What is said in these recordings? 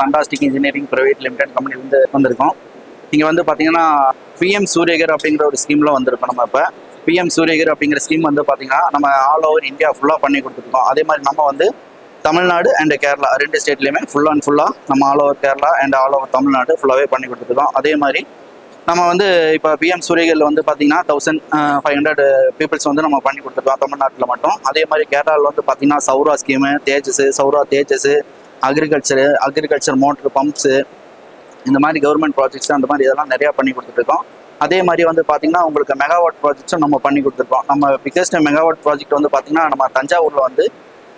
சண்டாஸ்டிக் engineering private limited company வந்து வந்திருக்கோம். இங்கே வந்து பார்த்தீங்கன்னா பிஎம் சூரியகர் அப்படிங்கிற ஒரு ஸ்கீமில் வந்திருக்கோம் நம்ம இப்போ. பிஎம் சூரியகர் அப்படிங்கிற ஸ்கீம் வந்து பார்த்தீங்கன்னா நம்ம ஆல் ஓவர் இந்தியா ஃபுல்லாக பண்ணி கொடுத்துருக்கோம். அதே மாதிரி நம்ம வந்து தமிழ்நாடு அண்ட் கேரளா ரெண்டு ஸ்டேட்லையுமே ஃபுல் அண்ட் ஃபுல்லாக நம்ம all over Kerala and all over Tamil Nadu ஃபுல்லாகவே பண்ணி கொடுத்துருக்கோம். அதே மாதிரி நம்ம வந்து இப்போ பிஎம் சூரியகரில் வந்து பார்த்தீங்கன்னா தௌசண்ட் ஃபைவ் ஹண்ட்ரட் பீப்புள்ஸ் வந்து நம்ம பண்ணி கொடுத்துருக்கோம் தமிழ்நாட்டில் மட்டும். அதே மாதிரி கேரளாவில் வந்து பார்த்தீங்கன்னா Soura scheme Tejas Soura Tejas agriculture agriculture motor pumps இந்த மாதிரி கவர்மெண்ட் ப்ராஜெக்ட்ஸ் அந்த மாதிரி இதெல்லாம் நிறையா பண்ணி கொடுத்துட்ருக்கோம் அதே மாதிரி வந்து பார்த்தீங்கன்னா உங்களுக்கு மெகாவாட் ப்ராஜெக்ட்ஸும் நம்ம பண்ணி கொடுத்துருக்கோம். நம்ம பிக்கஸ்ட் மெகாவாட் ப்ராஜெக்ட் வந்து பார்த்தீங்கன்னா நம்ம தஞ்சாவூரில் வந்து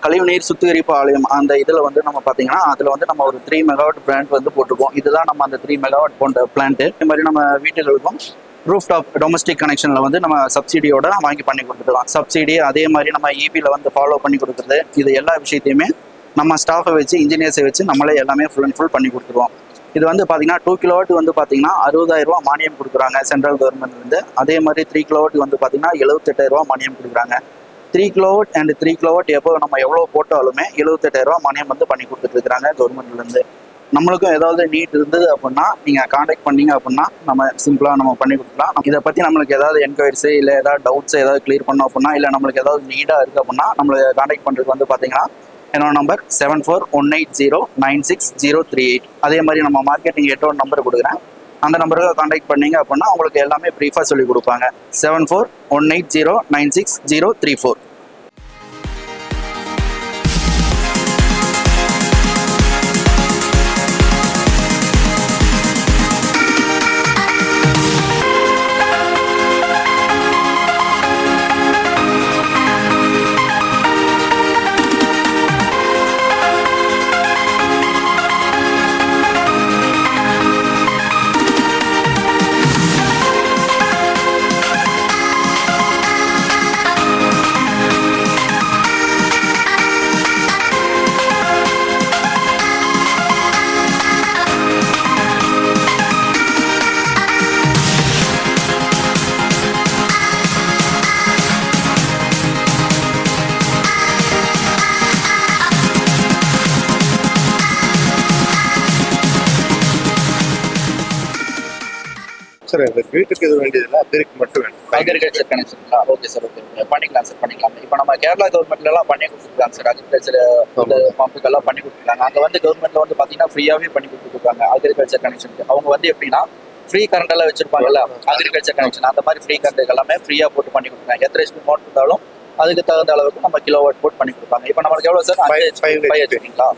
கழிவுநீர் சுத்திகரிப்பு ஆலயம் அந்த இதில் வந்து நம்ம பார்த்தீங்கன்னா அதில் வந்து நம்ம ஒரு த்ரீ மெகாவாட் பிளான்ட் வந்து போட்டிருக்கோம். இதுதான் நம்ம அந்த த்ரீ மெகாவாட் போன்ற பிளான்ட்டு இந்த மாதிரி நம்ம வீட்டுகளுக்கும் ரூஃப் டாப் டொமஸ்டிக் கனெக்ஷனில் வந்து நம்ம சப்சிடியோட வாங்கி பண்ணி கொடுத்துருக்கலாம் சப்சிடி அதே மாதிரி நம்ம இபியில் வந்து ஃபாலோ பண்ணி கொடுக்குறது இது எல்லா விஷயத்தையுமே நம்ம ஸ்டாஃபை வச்சு இன்ஜினியர்ஸை வச்சு நம்மளே எல்லாமே ஃபுல் அண்ட் ஃபுல் பண்ணி கொடுத்துருவோம். இது வந்து பார்த்தீங்கன்னா டூ கிலோவாட் வந்து பார்த்தீங்கன்னா அறுபதாயிரம் ரூபா மானியம் கொடுக்குறாங்க சென்ட்ரல் கவர்மெண்ட்லேருந்து அதே மாதிரி த்ரீ கிலோவாட் வந்து பார்த்தீங்கன்னா எழுபத்தெட்டாயிரம் ரூபா மானியம் கொடுக்குறாங்க. Three kilowatt and three kilowatt எப்போ நம்ம எவ்வளோ போட்டாலுமே எழுபத்தெட்டாயிரம் ரூபா மானியம் வந்து பண்ணி கொடுத்துட்ருக்காங்க கவர்மெண்ட்லேருந்து நம்மளுக்கும் ஏதாவது நீட் இருந்தது அப்படின்னா நீங்கள் காண்டாக்ட் பண்ணீங்க அப்படின்னா நம்ம சிம்பிளாக நம்ம பண்ணி கொடுக்கலாம். இதை பற்றி நம்மளுக்கு ஏதாவது என்கொயரிஸு இல்லை ஏதாவது டவுட்ஸ் ஏதாவது கிளியர் பண்ணோம் அப்படின்னா இல்லை நம்மளுக்கு ஏதாவது நீடாக இருக்குது அப்படின்னா நம்மளை காண்டாக்ட் பண்ணுறதுக்கு வந்து பார்த்தீங்கன்னா என்னோட number seven four one eight zero nine six zero three eight. அதே மாதிரி நம்ம மார்க்கெட்டிங் எட்டோட நம்பர் கொடுக்குறேன். அந்த நம்பருக்கு காண்டாக்ட் பண்ணீங்க அப்படின்னா உங்களுக்கு எல்லாமே ப்ரீஃபாக சொல்லி கொடுப்பாங்க. Seven four one eight zero nine six zero three four. Sir எங்களுக்கு வீட்டுக்கு எதுவும் வேண்டியதில்லை அதற்கு மட்டும் வேணும். அக்ரிகல்ச்சர் கனெக்ஷன்ங்களா ஓகே சார் ஓகே பண்ணிக்கலாம் சார் பண்ணிக்கலாம். இப்போ நம்ம கேரளா கவர்மெண்ட்ல எல்லாம் பண்ணி கொடுத்துருக்காங்க சார் அக்ரிகல்ச்சர் பம்புக்கெல்லாம் பண்ணி கொடுத்துருக்காங்க. அங்கே வந்து கவர்மெண்ட்ல வந்து பார்த்தீங்கன்னா ஃப்ரீயாகவே பண்ணி கொடுத்துருக்காங்க அக்ரிகல்ச்சர் கனெக்ஷனுக்கு அவங்க வந்து எப்படின்னா ஃப்ரீ கரண்ட் எல்லாம் வச்சிருப்பாங்கல்ல அக்ரிகல்ச்சர் கனெக்ஷன் அந்த மாதிரி ஃப்ரீ கரண்ட் எல்லாமே ஃப்ரீயாக போட்டு பண்ணி கொடுக்குறாங்க. எத்தனை ஹெச்பி மோட்டர் இருந்தாலும் அதுக்கு தகுந்த அளவுக்கு நம்ம கிலோ வாட் போட்டு பண்ணி கொடுப்பாங்க. இப்போ நம்மளுக்கு எவ்வளோ சார் ஃபைவ். ஹெச்பிங்களா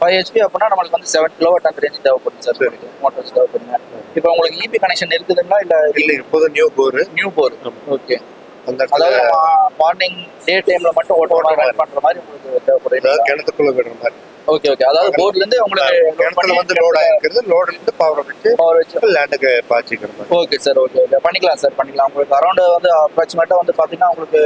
ஃபைவ் ஹெச்பி அப்படின்னா நம்மளுக்கு வந்து செவன் கிலோ அந்த ரேஞ்ச் தேவைப்படும் சார். மோட்டர்ஸ் தேவைப்படுங்க. இப்போ உங்களுக்கு இபி கனெக்ஷன் இருக்குதுங்களா இல்லை இல்லை இப்போது new bore new bore okay அந்த அதாவது மார்னிங் டே டைம்ல மட்டும் ஓட்டோட ரன் பண்ற மாதிரி உங்களுக்கு அதாவது தேவைப்படுது கிணத்துக்குள்ள விடுற மாதிரி. ஓகே ஓகே அதாவது போர்ட்ல இருந்து உங்களுக்கு கிணத்துல வந்து லோட் ஆகிருக்கிறது லோடு இருந்து பவரை வச்சு பவர் வச்சு. லேண்டுக்கு பாய்ச்சிக்கிற மாதிரி. ஓகே சார் ஓகே ஓகே பண்ணிக்கலாம் சார் பண்ணிக்கலாம். உங்களுக்கு அரௌண்ட் வந்து அப்ராக்சிமேட்டா வந்து பாத்தீங்கன்னா உங்களுக்கு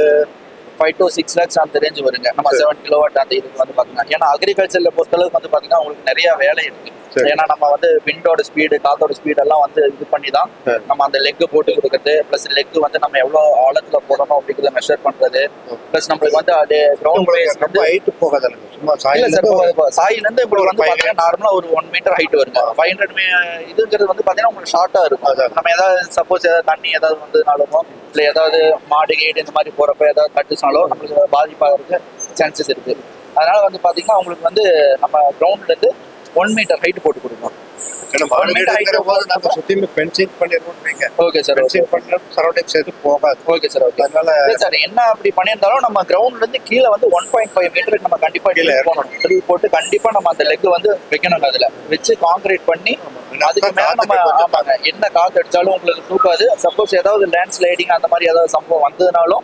ஃபைவ் டு சிக்ஸ் லேக்ஸ் அந்த ரேஞ்ச் வருங்க நம்ம. செவன் கிலோவாட் அந்த இதுக்கு வந்து பாத்தீங்கன்னா ஏன்னா அக்ரிகல்ச்சர்ல பொறுத்தளவுக்கு வந்து பாத்தீங்கன்னா உங்களுக்கு நிறைய வேலை இருக்கு சரி. ஏன்னா நம்ம வந்து விண்டோட ஸ்பீடு காத்தோட ஸ்பீட் எல்லாம் வந்து இது பண்ணி தான். நம்ம அந்த லெக் போட்டு கொடுக்கறது ப்ளஸ் லெக் வந்து நம்ம எவ்வளவு ஆழத்துல போடணும் அப்படிங்கிறத மெஷர் பண்றது. ப்ளஸ் நம்மளுக்கு வந்து அது கிரவுண்ட் பேஸ் ரொம்ப ஹைட்டு போகாதானுங்க சும்மா சாயில் சாயில இருந்து இப்போ வந்து பாத்தீங்கன்னா நார்மலா ஒரு ஒன் மீட்டர் ஹைட் வருங்க. ஃபைவ் ஹண்ட்ரட் இதுங்கிறது வந்து பாத்தீங்கன்னா உங்களுக்கு ஷார்ட்டா இருக்கும். நம்ம ஏதாவது சப்போஸ் ஏதாவது தண்ணி ஏதாவது வந்ததுனாலுமோ இல்ல ஏதாவது மாடு கீடு இந்த மாதிரி போறப்ப ஏதாவது கட்டுச்சாலோ நம்மளுக்கு பாதிப்பாகிறதுக்கு சான்சஸ் இருக்கு. அதனால வந்து பாத்தீங்கன்னா உங்களுக்கு வந்து நம்ம கிரவுண்ட்ல இருந்து ஒன் மீட்டர் ஹைட் போட்டு நீங்க okay sir okay sir okay அதனால சார் என்ன அப்படி பண்ணியிருந்தாலும் நம்ம கிரவுண்ட்ல இருந்து கீழே வந்து ஒன் பாயிண்ட் ஃபைவ் மீட்டருக்கு நம்ம கண்டிப்பா கீழே போகணும். போட்டு கண்டிப்பா நம்ம அந்த லெக் வந்து வைக்கணும் அதுல. வச்சு காங்கிரீட் பண்ணி அதுக்கு மேல நம்ம ஆமாங்க. என்ன காத்து அடிச்சாலும் உங்களுக்கு தூக்காது. சப்போஸ் ஏதாவது லேண்ட் ஸ்லைடிங் அந்த மாதிரி ஏதாவது சம்பவம் வந்ததுனாலும்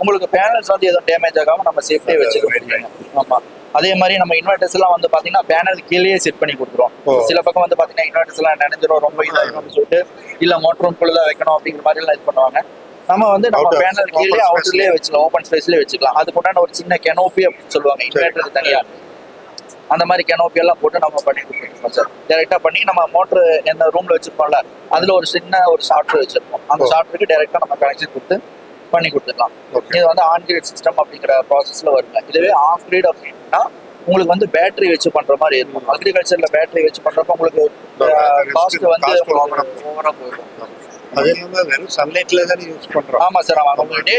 உங்களுக்கு பேனல்ஸ் வந்து எதுவும் டேமேஜ் ஆகாம நம்ம சேஃப்டியா வச்சுக்க முடியும் ஆமா. அதே மாதிரி நம்ம இன்வெர்டர்ஸ் எல்லாம் வந்து பாத்தீங்கன்னா பேனல் கீழேயே செட் பண்ணி கொடுத்துருவோம். சில பக்கம் வந்து பாத்தீங்கன்னா இன்வெர்டர்ஸ் எல்லாம் நினைஞ்சிரும் ரொம்ப அப்படின்னு சொல்லிட்டு இல்ல மோட்டர் ரூம்குள்ள தான் வைக்கணும் அப்படிங்கிற மாதிரி எல்லாம் இது பண்ணுவாங்க. நம்ம வந்து நம்ம பேனல் open கீழே அவுட்டர்லயே வச்சுக்கலாம் ஓப்பன் ஸ்பேஸ்லயே வச்சுக்கலாம். அதுக்கு உண்டான ஒரு சின்ன கெனோப்பி அப்படின்னு சொல்லுவாங்க இன்வெர்டருக்கு தனியா. அந்த மாதிரி கெனோப்பி எல்லாம் போட்டு நம்ம பண்ணி கொடுத்துருக்கோம் சார் டேரெக்டா பண்ணி நம்ம மோட்டர் எந்த ரூம்ல வச்சிருப்போம்ல அதுல ஒரு சின்ன ஒரு ஷார்ட்ரு வச்சிருப்போம். அந்த ஓ. ஷார்ட்ருக்கு டேரெக்டா நம்ம கனெக்ஷன் கொடுத்து பண்ணி கொடுத்துக்கலாம். Okay. இது வந்து ஆன் கிரிட் சிஸ்டம் அப்படிங்கிற ப்ராசஸ்ல வருங்க. இதுவே ஆஃப் கிரிட் அப்படின்னா உங்களுக்கு வந்து பேட்டரி வச்சு பண்ற மாதிரி இருக்கும். அக்ரிகல்ச்சர்ல பேட்டரி வச்சு பண்றப்ப உங்களுக்கு காஸ்ட் வந்து ஓவரா போயிடும் அது இல்லாம வெறும் சன்லைட்ல தானே யூஸ் பண்றோம். ஆமா சார் ஆமா. உங்களுக்கு டே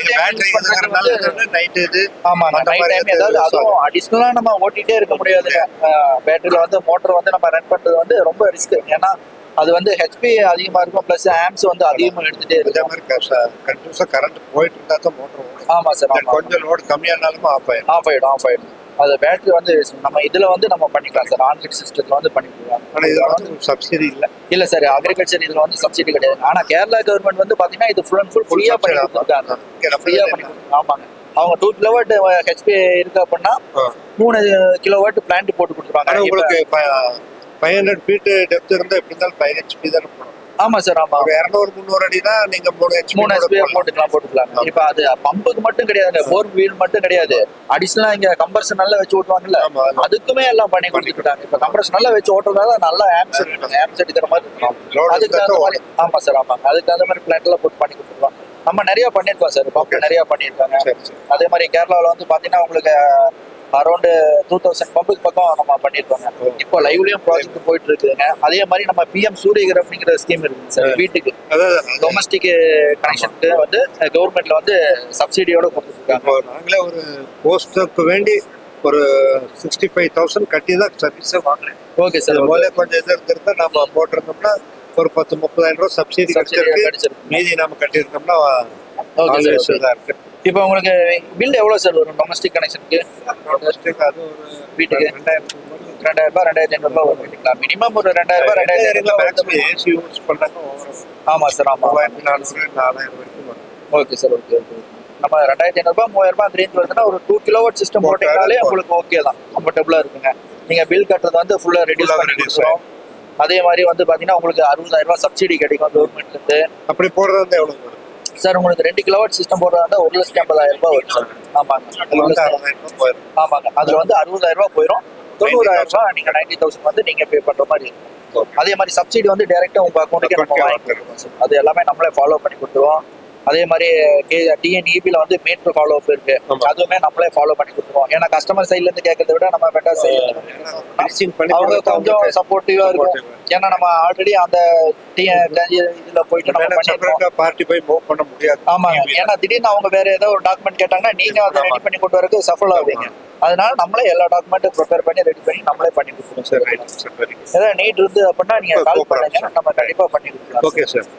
நைட் இது ஆமா நைட் டைம் ஏதாவது அதுவும் அடிஷ்னலா நம்ம ஓட்டிட்டே இருக்க முடியாதுங்க பேட்டரியில வந்து மோட்டர் வந்து நம்ம ரன் பண்றது வந்து ரொம்ப ரிஸ்க் ஏன்னா அது வந்து ஹெச்பி அதிகமா இருக்கும் பிளஸ் ஆம்ஸ் வந்து அதிகமா எடுத்துட்டே அதே இருக்கும். மாதிரி கண்டினியூஸா கரண்ட் போயிட்டு இருந்தா தான் மோட்டர் ஓடும். ஆமா சார் கொஞ்சம் லோடு கம்மியானாலும் ஆஃப் ஆயிடும். ஆஃப் ஆயிடும் ஆஃப் ஆயிடும். அது பேட்டரி வந்து நம்ம இதுல வந்து நம்ம பண்ணிக்கலாம் சார் ஆன்லைன் சிஸ்டத்துல வந்து பண்ணிக்கலாம். ஆனா இதுல வந்து சப்சிடி இல்ல. இல்ல சார் அக்ரிகல்ச்சர் இதுல வந்து சப்சிடி கிடையாது. ஆனா கேரளா கவர்மெண்ட் வந்து பாத்தீங்கன்னா இது ஃபுல் அண்ட் ஃபுல் ஃப்ரீயா பண்ணி கொடுத்துருக்காங்க. ஃப்ரீயா பண்ணி கொடுத்துருக்காங்க. ஆமாங்க. அவங்க டூ கிலோவாட் ஹெச்பி இருக்கு அப்படின்னா. மூணு கிலோவாட் பிளான்ட் போட்டு கொடுத்துருவாங்க. உங்களுக்கு ஃபைவ் ஹண்ட்ரட் ஃபீட் டெப்த் இருந்தா எப்படி இருந்தாலும் ஃபைவ் ஹெச்பி தானே போடும் ஆமா சார் ஆமா. ஒரு இரநூறு முந்நூறு அடினா நீங்க மூணு ஹெச்பி மூணு எஸ்பி போட்டுக்கலாம். போட்டுக்கலாம் இப்ப அது பம்புக்கு மட்டும் கிடையாது போர் வீல் மட்டும் கிடையாது. அடிஷனலா இங்க கம்பர்ஷன் நல்லா வச்சு ஓட்டுவாங்கல்ல ஆமா ஆமா. அதுக்குமே எல்லாம் பண்ணி கொடுத்துட்டாங்க இப்ப கம்பர்ஷன் நல்லா வச்சு ஓட்டுறதால நல்லா ஆம்ஸ் ஆம்ஸ் எடுக்கிற மாதிரி இருக்கும். அதுக்கு இருந்தா தகுந்த தான் மாதிரி ஆமா சார் ஆமாங்க அதுக்கு தகுந்த மாதிரி பிளான்ட் எல்லாம் போட்டு பண்ணி கொடுத்துருவாங்க. நம்ம நிறைய பண்ணிருக்கோம் சார் பம்ப். நிறைய சரி அதே மாதிரி கேரளாவில் வந்து பாத்தீங்கன்னா உங்களுக்கு அரௌண்ட் டூ தௌசண்ட் பம்புக்கு பக்கம் நம்ம பண்ணிருக்கோங்க இப்போ லைவ்லயும் ப்ராஜெக்ட் போயிட்டு இருக்குதுங்க. அதே மாதிரி நம்ம பிஎம் சூரியகர் அப்படிங்கிற ஸ்கீம் இருக்குது சார் வீட்டுக்கு. டொமஸ்டிக் கனெக்ஷனுக்கு வந்து கவர்மெண்ட்ல வந்து சப்சிடியோட கொடுத்துருக்காங்க. நாங்களே ஒரு போஸ்டுக்கு வேண்டி ஒரு சிக்ஸ்டி ஃபைவ் தௌசண்ட் கட்டி தான் சர்வீஸே வாங்கினேன் ஓகே சார் அது போல கொஞ்சம் இது இருந்திருந்தா நம்ம போட்டிருந்தோம்னா ஒரு பத்து முப்பதாயிரம் ரூபாய் சப்சிடி கிடைச்சிருக்கு. மீதி நம்ம கட்டியிருந்தோம்னா இருக்கு. இப்போ உங்களுக்கு பில் எவ்வளவு சார் வரும்? டொமஸ்டிக் கனெக்ஷனுக்கு Domestic அது ஒரு வீட்டுக்கு? ரெண்டாயிரத்து ரெண்டாயிரம் ரூபாய் ரெண்டாயிரத்தி ஐநூறு ரூபாய் வரும். இல்லைங்களா? மினிமம் ஒரு ரெண்டாயிரம் ரூபாய் ரெண்டாயிரத்தி ஐநூறு ரூபாய் ஏசி யூஸ் பண்ணாங்க over ஆமா சார் ஆமா. மூவாயிரத்தி நானூறு நாலாயிரம் வரைக்கும் வரும். ஓகே சார் ஓகே ஓகே நம்ம ரெண்டாயிரத்தி ஐநூறு ரூபாய் மூவாயிரம் ரூபாய் அந்த ரேஞ்ச் வருதுன்னா ஒரு டூ கிலோவாட் சிஸ்டம் போட்டீங்கனாலே. உங்களுக்கு ஓகே தான். கம்ஃபர்டபுளா இருக்குங்க. நீங்க பில் கட்டுறது வந்து ஃபுல்லா ரெடியூஸ் பண்ணி கொடுக்குறோம் அதே மாதிரி வந்து பாத்தீங்கன்னா உங்களுக்கு அறுபதாயிரம் ரூபாய் சப்சிடி கிடைக்கும் கவர்மெண்ட்ல இருந்து. அப்படி போடுறது வந்து எவ்வளவு வரும் சார் உங்களுக்கு ரெண்டு கிலோவாட் சிஸ்டம் போடுறதா இருந்தா ஒரு லட்சத்தி ஐம்பதாயிரம் ரூபாய் வரும். சார். ஆமாங்க. ஆமாங்க. அதுல வந்து அறுபதாயிரம் ரூபாய் போயிடும் தொண்ணூறாயிரம் ரூபாய் நீங்க நைன்டி தௌசண்ட் வந்து நீங்க பே பண்ற மாதிரி இருக்கும். அதே மாதிரி சப்சிடி வந்து டைரக்டா உங்க அக்கௌண்ட்டுக்கு நம்ம Account-க்கு வாங்கி கொடுப்போம் சார் அது எல்லாமே நம்மளே ஃபாலோ பண்ணி கொடுத்துருவோம். அதே மாதிரி டிஎன்இபில வந்து மீட்டர் ஃபாலோ அப் இருக்கு. அதுவுமே நம்மளே ஃபாலோ பண்ணி கொடுத்துருவோம். ஏன்னா கஸ்டமர் சைட்ல இருந்து கேட்கறத விட நம்ம பெட்டர் பண்ணி அவங்க கொஞ்சம் அவங்களுக்கு சப்போர்ட்டிவா இருக்கும். ஏன்னா நம்ம ஆல்ரெடி அந்த TN இதுல போயிட்டு நம்ம party போய் move பண்ண முடியாது. ஆமாங்க. ஏன்னா திடீர்னு அவங்க வேற ஏதோ ஒரு டாக்குமெண்ட் கேட்டாங்கன்னா நீங்க அதை ரெடி. பண்ணி கொண்டு வரதுக்கு சஃபல் ஆவீங்க. அதனால நம்மளே எல்லா டாக்குமெண்ட்டும் ப்ரிப்பேர் பண்ணி ரெடி பண்ணி நம்மளே பண்ணி கொடுத்துருவோம். சரி ஏதாவது நீட் இருந்து அப்படின்னா நீங்க கால் பண்ணுங்க. நம்ம கண்டிப்பா பண்ணி கொடுக்கலாம் ஓகே சார்